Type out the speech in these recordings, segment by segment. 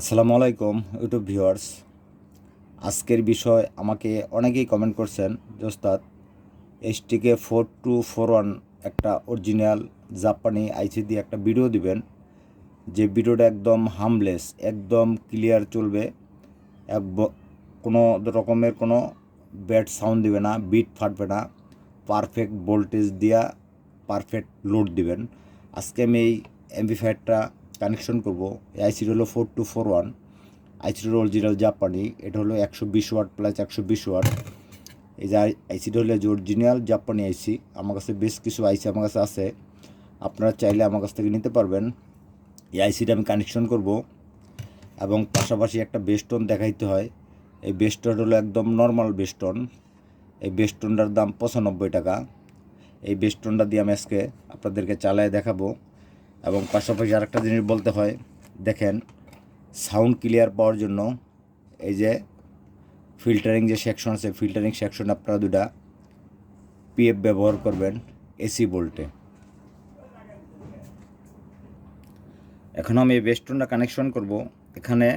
আসসালামু আলাইকুম YouTube viewers আজকের বিষয় আমাকে অনেকেই কমেন্ট করছেন, যে ওস্তাদ HTK four two four one একটা অরিজিনাল জাপানি আইসি দিয়ে একটা ভিডিও দিবেন। যে ভিডিওটা একদম হামলেস একদম ক্লিয়ার চলবে। এক কোনো রকমের কোনো ব্যাড সাউন্ড দিবে না বিট ফাটবে না। পারফেক্ট ভোল্টেজ দিয়া পারফেক্ট লোড দিবেন। আজকে আমি এই অ্যাম্পিফায়ারটা কানেকশন করব। আইসিটি হলো ফোর টু ফোর ওয়ান আইসিটি হলো অরিজিনাল জাপানি এটা হলো একশো বিশ ওয়াট প্লাস একশো বিশ ওয়াট। এই যে আইসিটি হলো অরিজিনাল জাপানি আইসি আমার কাছে বেশ কিছু আইসি আমার কাছে আছে। আপনারা চাইলে আমার কাছ থেকে নিতে পারবেন। এই আইসিটা আমি কানেকশন করব এবং পাশাপাশি একটা বেস্টন দেখাইতে হয়। এই বেস্টন হলো একদম নর্মাল বেস্টন এই বেস্টনটার দাম পঁচানব্বই টাকা। এই বেস্টনটা দিয়ে আমি আজকে আপনাদেরকে চালায় দেখাবো। এবং পাশাপাশি আরেকটা জিনিস বলতে হয়, দেখেন সাউন্ড ক্লিয়ার পাওয়ার জন্য এই যে ফিল্টারিং যে সেকশন আছে ফিল্টারিং সেকশন আপনারা দুটা পিএফ ব্যবহার করবেন এসি বোল্টে এখন আমি বেস্টনটা কানেকশন করব। এখানে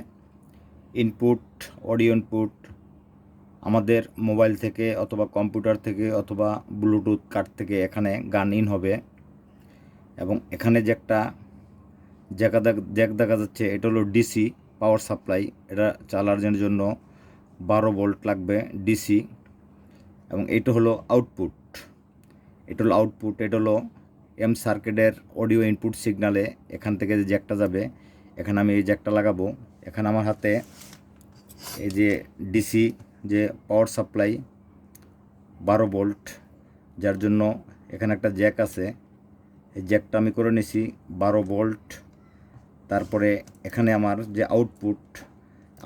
ইনপুট অডিও ইনপুট আমাদের মোবাইল থেকে অথবা কম্পিউটার থেকে অথবা ব্লুটুথ কার্ড থেকে এখানে গান ইন হবে। এবং এখানে যে একটা জায়গা জ্যাক দেখা যাচ্ছে, এটা হলো ডিসি পাওয়ার সাপ্লাই এটা চালানোর জন্য বারো ভোল্ট লাগবে ডিসি এবং এটা হলো আউটপুট এটা হলো আউটপুট এটা হলো এম সার্কিটের অডিও ইনপুট সিগনালে এখান থেকে যে জ্যাকটা যাবে, এখানে আমি এই জ্যাকটা লাগাবো। এখানে আমার হাতে এই যে ডিসি যে পাওয়ার সাপ্লাই বারো ভোল্ট যার জন্য এখানে একটা জ্যাক আছে। এই জ্যাকটা আমি করে নিছি, বারো ভোল্ট তারপরে এখানে আমার যে আউটপুট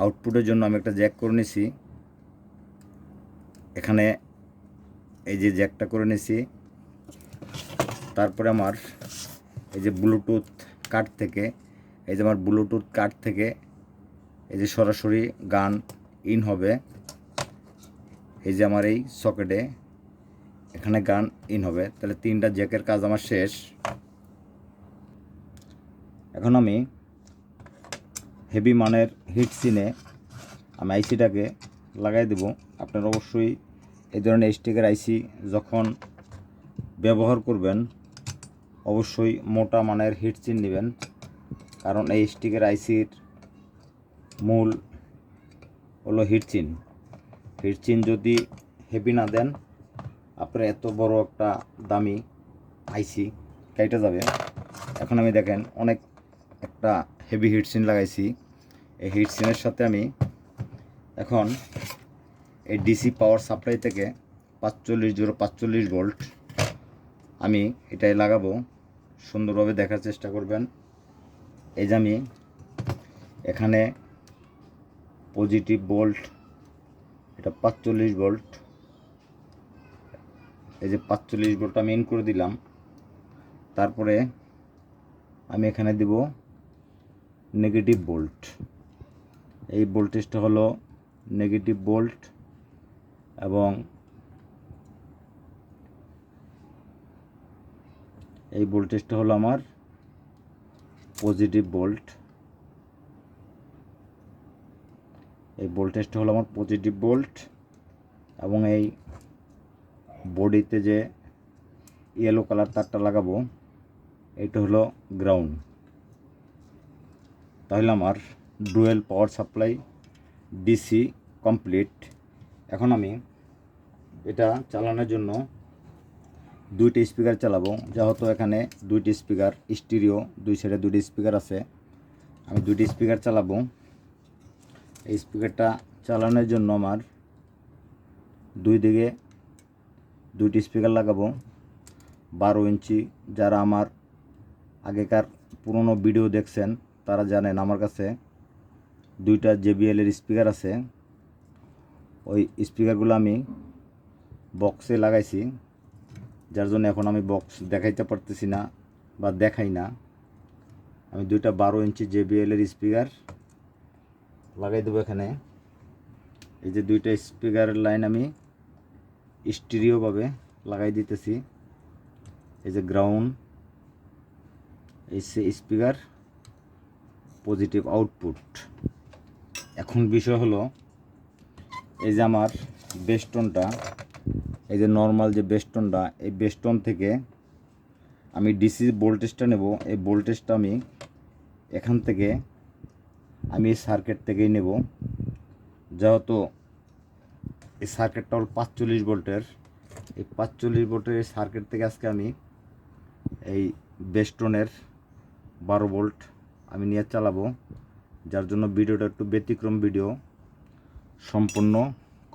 আউটপুটের জন্য আমি একটা জ্যাক করে নিছি। এখানে এই যে জ্যাকটা করে নিছি। তারপরে আমার এই যে ব্লুটুথ কার্ড থেকে, এই যে আমার ব্লুটুথ কার্ড থেকে এই যে সরাসরি গান ইন হবে। এই যে আমার এই সকেটে এখানে গান ইন হবে। তাহলে তিনটা জ্যাকের কাজ আমার শেষ। এখন আমি হেভি মানের হিট সিনে আমি আইসিটাকে লাগাই দেব। আপনারা অবশ্যই এই ধরনের স্টিকের আইসি যখন ব্যবহার করবেন, অবশ্যই মোটা মানের হিট সিন নেবেন। কারণ এই স্টিকের আইসির মূল হলো হিটচিন হিটচিন যদি হেভি না দেন আপনার এত বড় একটা দামি আইসি কেটে যাবে। এখন আমি দেখেন অনেক একটা হেভি হিটসিন লাগাইছি। এই হিটসিনের সাথে আমি এখন এই ডিসি পাওয়ার সাপ্লাই থেকে পাঁচচল্লিশ জিরো পাঁচচল্লিশ ভোল্ট আমি এটাই লাগাবো। সুন্দরভাবে দেখার চেষ্টা করবেন। এই যে আমি এখানে পজিটিভ ভোল্ট এটা পাঁচচল্লিশ ভোল্ট এই যে পাঁচচল্লিশ ভোল্ট আমি ইন করে দিলাম। তারপরে আমি এখানে দিব নেগেটিভ বোল্ট এই ভোল্টেজটা হলো নেগেটিভ বোল্ট এবং এই ভোল্টেজটা হলো আমার পজিটিভ ভোল্ট এই ভোল্টেজটা হলো আমার পজিটিভ ভোল্ট এবং এই বডিতে যে ইয়েলো কালার তারটা লাগাবো, এটা হলো গ্রাউন্ড তাহলে আমার dual power supply DC complete এখন আমি এটা চালানোর জন্য দুইটি স্পিকার চালাবো, যেহেতু এখানে দুইটি স্পিকার স্টিরিও দুই সাইডে দুইটি স্পিকার আছে। আমি দুইটি স্পিকার চালাবো। এই স্পিকারটা চালানোর জন্য আমার দুই দিকে দুইটি স্পিকার লাগাবো। বারো ইঞ্চি। যারা আমার আগেকার পুরনো ভিডিও দেখছেন, তারা জানেন আমার কাছে দুইটা জেবিএলের স্পিকার আছে। ওই স্পিকারগুলো আমি বক্সে লাগাইছি। যার জন্য এখন আমি বক্স দেখাইতে পারতেছি না বা দেখাই না। আমি দুইটা বারো ইঞ্চি জেবিএলের স্পিকার লাগাই দেবো এখানে। এই যে দুইটা স্পিকারের লাইন আমি স্টিরিওভাবে লাগাই দিতেছি। এই যে গ্রাউন্ড এই সে স্পিকার পজিটিভ আউটপুট এখন বিষয় হলো, এই যে আমার বেস্টনটা এই যে নর্মাল যে বেস্টনটা এই বেস্টন থেকে আমি ডিসি ভোল্টেজটা নেব। এই ভোল্টেজটা আমি এখান থেকে, আমি সার্কিট থেকেই নেব। যেহেতু এই সার্কিটটা হল পাঁচচল্লিশ ভোল্টের। এই পাঁচচল্লিশ ভোল্টের এই সার্কিট থেকে আজকে আমি এই বেস্টনের বারো ভোল্ট আমি নিয়ে চালাবো, যার জন্য ভিডিওটা একটু ব্যতিক্রম ভিডিও। সম্পূর্ণ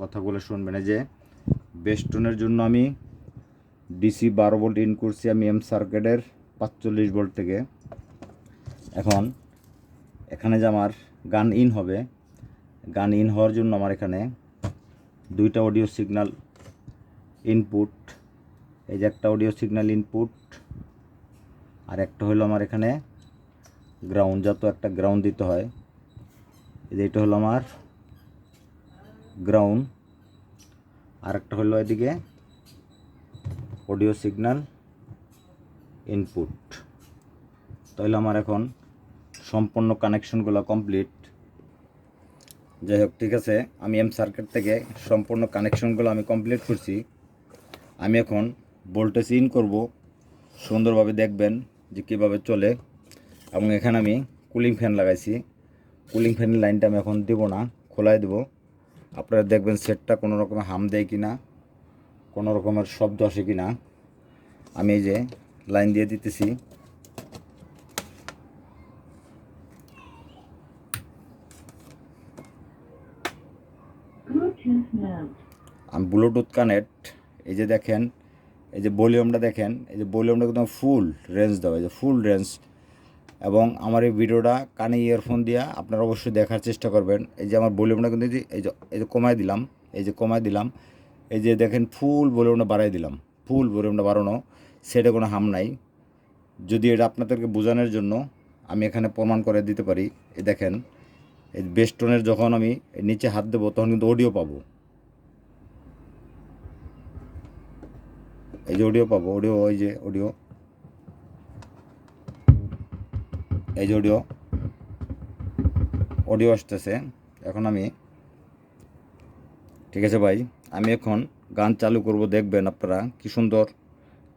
কথাগুলো শুনবেন। যে বেস্টনের জন্য আমি ডিসি বারো ভোল্ট ইন করছি আমি এম সার্কিটের পাঁচচল্লিশ ভোল্ট থেকে। এখন এখানে যে আমার গান ইন হবে, গান ইন হওয়ার জন্য আমার এখানে দুইটা অডিও সিগনাল ইনপুট এই যে একটা অডিও সিগনাল ইনপুট আর একটা হলো আমার এখানে গ্রাউন্ড যত একটা গ্রাউন্ড দিতে হয়, এই যে এটা হলো আমার গ্রাউন্ড আর একটা হলো এদিকে অডিও সিগনাল ইনপুট তাহলে আমার এখন সম্পূর্ণ কানেকশনগুলো কমপ্লিট যাই হোক, ঠিক আছে, আমি এম সার্কিট থেকে সম্পূর্ণ কানেকশনগুলো আমি কমপ্লিট করছি। আমি এখন ভোল্টেজ ইন করব, সুন্দরভাবে দেখবেন যে কীভাবে চলে। এবং এখানে আমি কুলিং ফ্যান লাগাইছি। কুলিং ফ্যানের লাইনটা আমি এখন দেবো না, খোলাই দেবো। আপনারা দেখবেন সেটটা কোনো রকমের হাম দেয় কি না কোনো রকমের শব্দ আসে কি না আমি এই যে লাইন দিয়ে দিতেছি। আমি ব্লুটুথ কানেক্ট এই যে দেখেন, এই যে ভলিউমটা দেখেন, এই যে ভলিউমটা একদম ফুল রেঞ্জ দেওয়া, এই যে ফুল রেঞ্জ এবং আমার এই ভিডিওটা কানে ইয়ারফোন দিয়ে আপনারা অবশ্যই দেখার চেষ্টা করবেন। এই যে আমার ভলিউমটা কিন্তু এই যে এই যে কমায় দিলাম, এই যে কমায় দিলাম, এই যে দেখেন ফুল ভলিউমটা বাড়াই দিলাম ফুল ভলিউমটা বাড়ানো, সেটা কোনো হাম নাই। যদি এটা আপনাদেরকে বোঝানোর জন্য আমি এখানে প্রমাণ করে দিতে পারি, এই দেখেন। এই বেস্টনের যখন আমি নিচে হাত দেবো, তখন কিন্তু অডিও পাবো। এই যে অডিও পাবো অডিও ওই যে অডিও এই যে অডিও অডিও আসতেছে। এখন আমি, ঠিক আছে ভাই, আমি এখন গান চালু করব, দেখবেন আপনারা কি সুন্দর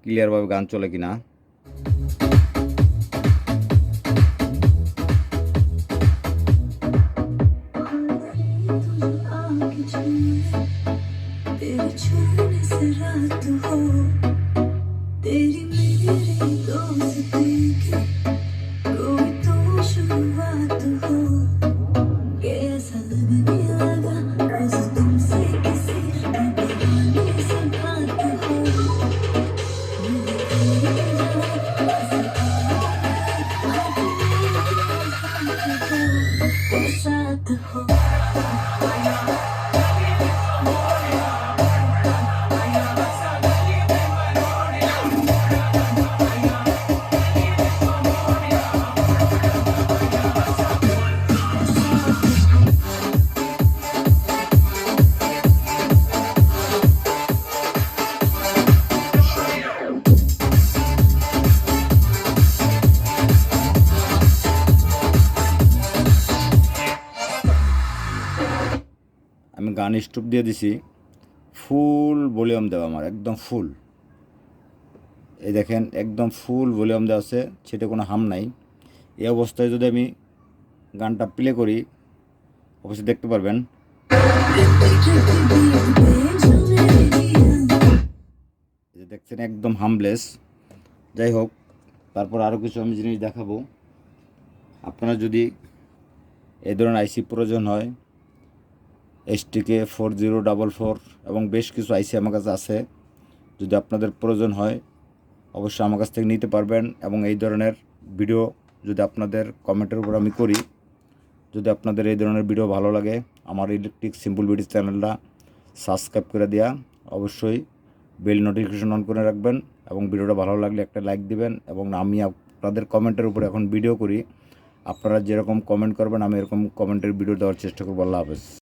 ক্লিয়ারভাবে গান চলে কিনা। at the home. স্টপ দিয়ে দিছি, ফুল ভলিউম দেওয়া আমার, একদম ফুল। এই দেখেন, একদম ফুল ভলিউম দেওয়া আছে, সেটা কোনো হাম নাই। এই অবস্থায় যদি আমি গানটা প্লে করি, অবশ্যই দেখতে পারবেন। দেখছেন, একদম হামলেস যাই হোক, তারপর আরও কিছু আমি জিনিস দেখাবো। আপনারা যদি এই ধরনের আইসি প্রয়োজন হয় STK four zero double four এবং বেশ কিছু আইসি আমার কাছে আছে। যদি আপনাদের প্রয়োজন হয়, অবশ্যই আমার কাছ থেকে নিতে পারবেন এবং এই ধরনের ভিডিও যদি আপনাদের কমেন্টের উপর আমি করি, যদি আপনাদের এই ধরনের ভিডিও ভালো লাগে, আমার ইলেকট্রিক সিম্পল ভিডিও চ্যানেলটা সাবস্ক্রাইব করে দেওয়া অবশ্যই বেল নোটিফিকেশন অন করে রাখবেন এবং ভিডিওটা ভালো লাগলে একটা লাইক দিবেন এবং আমি আপনাদের কমেন্টের উপর এখন ভিডিও করি। আপনারা যেরকম কমেন্ট করবেন, আমি এরকম কমেন্টের ভিডিও দেওয়ার চেষ্টা করব। আল্লাহ হাফেজ।